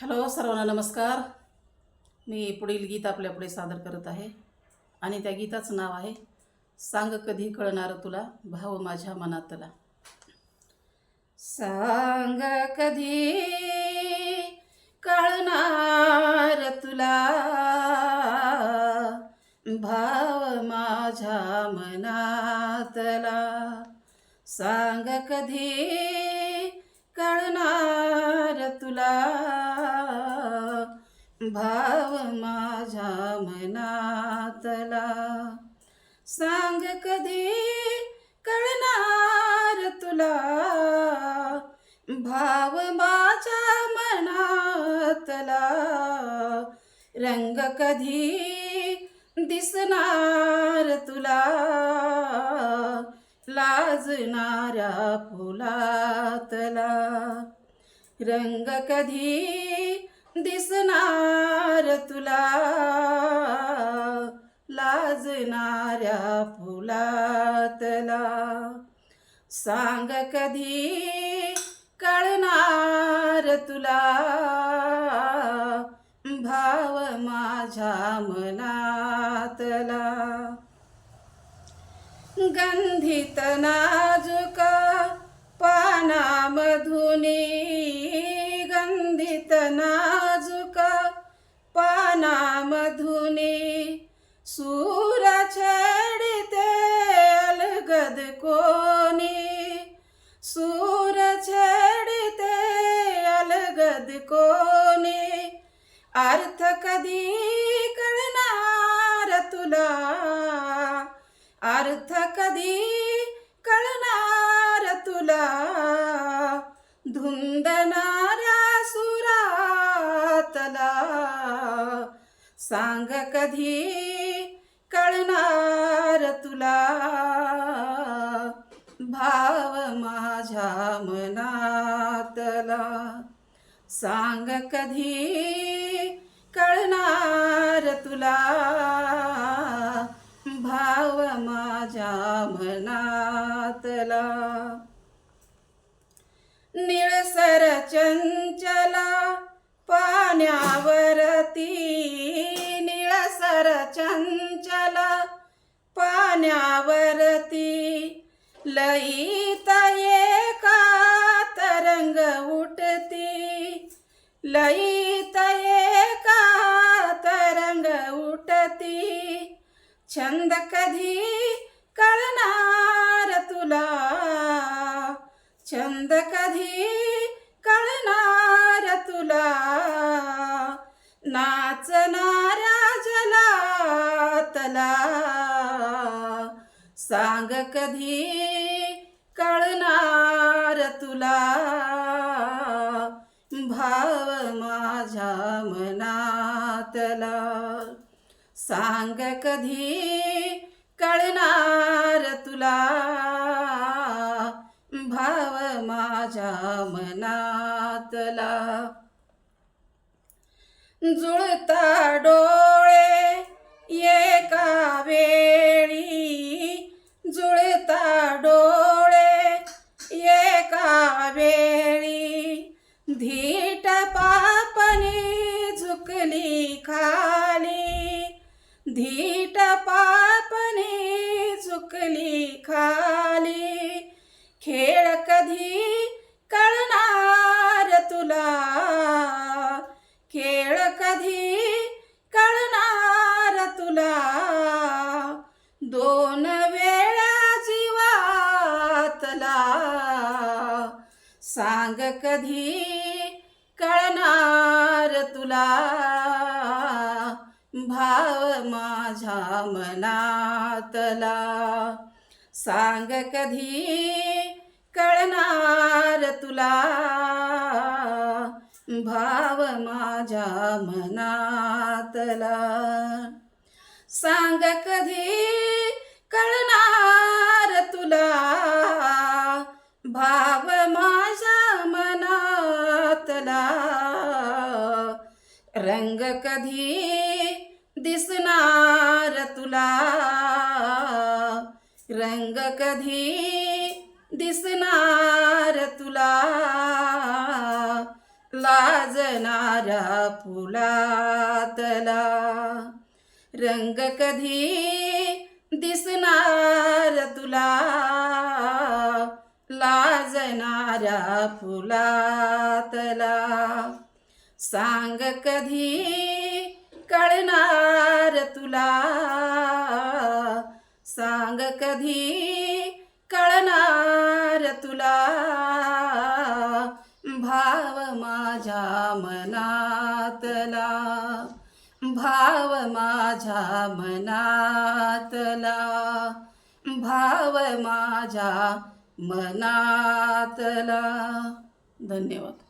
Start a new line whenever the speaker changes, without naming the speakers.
Hello सर्वांना नमस्कार. मी पुढील गीत आपल्यापुढे सादर करत आहे आणि त्या गीताचं नाव आहे सांग कधी कळणार तुला भाव माझ्या मनातला. सांग कधी कळणार तुला भाव माझ्या मनातला? सांग कधी भाव माझ्या मनातला. सांग कधी कळणार तुला? भाव माझ्या मनातला. रंग कधी दिसणार तुला? लाजणाऱ्या फुलातला. रंग कधी फुलणाऱ्या फुलातला. सांग कधी कळणार तुला? भाव माझ्या मनातला. गंधित नाजुक पानामधुनी गंधित नाजुक पानामधुनी सू अलगद कोणी अर्थ कधी कळणार तुला? अर्थ कधी कळणार तुला? धुंदणाऱ्या सुरातला सांग कधी कळणार तुला? भाव माझ्या मनातला सांग कधी कळणार तुला? भाव माझ्या मनातला. निळसर चंचला पाण्यावरती निळसर चंचला पाण्यावरती लईत एका तरंग उड लईत एका तरंग उठती. छंद कधी कळणार तुला? छंद कधी कळणार तुला? नाचणाऱ्या जलातला. सांग कधी कळणार तुला? सांग कधी कळणार तुला? भाव माझ्या मनातला. जुळता डोळे एका वेळी. जुळता डोळे एका वेळी. धीट पा धीट पापने चुकली खाली. खेळ कधी कळणार तुला? खेळ कधी कळणार तुला? दोन वेळा जीवातला. सांग कधी कळणार तुला? भाव माझ्या मनातला. सांग कधी कळणार तुला? भाव माझ्या मनातला. सांग कधी कळणार तुला? भाव माझ्या मनातला. रंग कधी दिसणार तुला. रंग कधी दिसणार तुला. लाज फुलातला. रंग कधी दिसणार तुला. लाजणारा फुलातला. सांग कधी कळणार तुला? सांग कधी कळणार तुला? भाव माझ्या मनातला भाव माझ्या मनातला भाव माझ्या मनातला. धन्यवाद.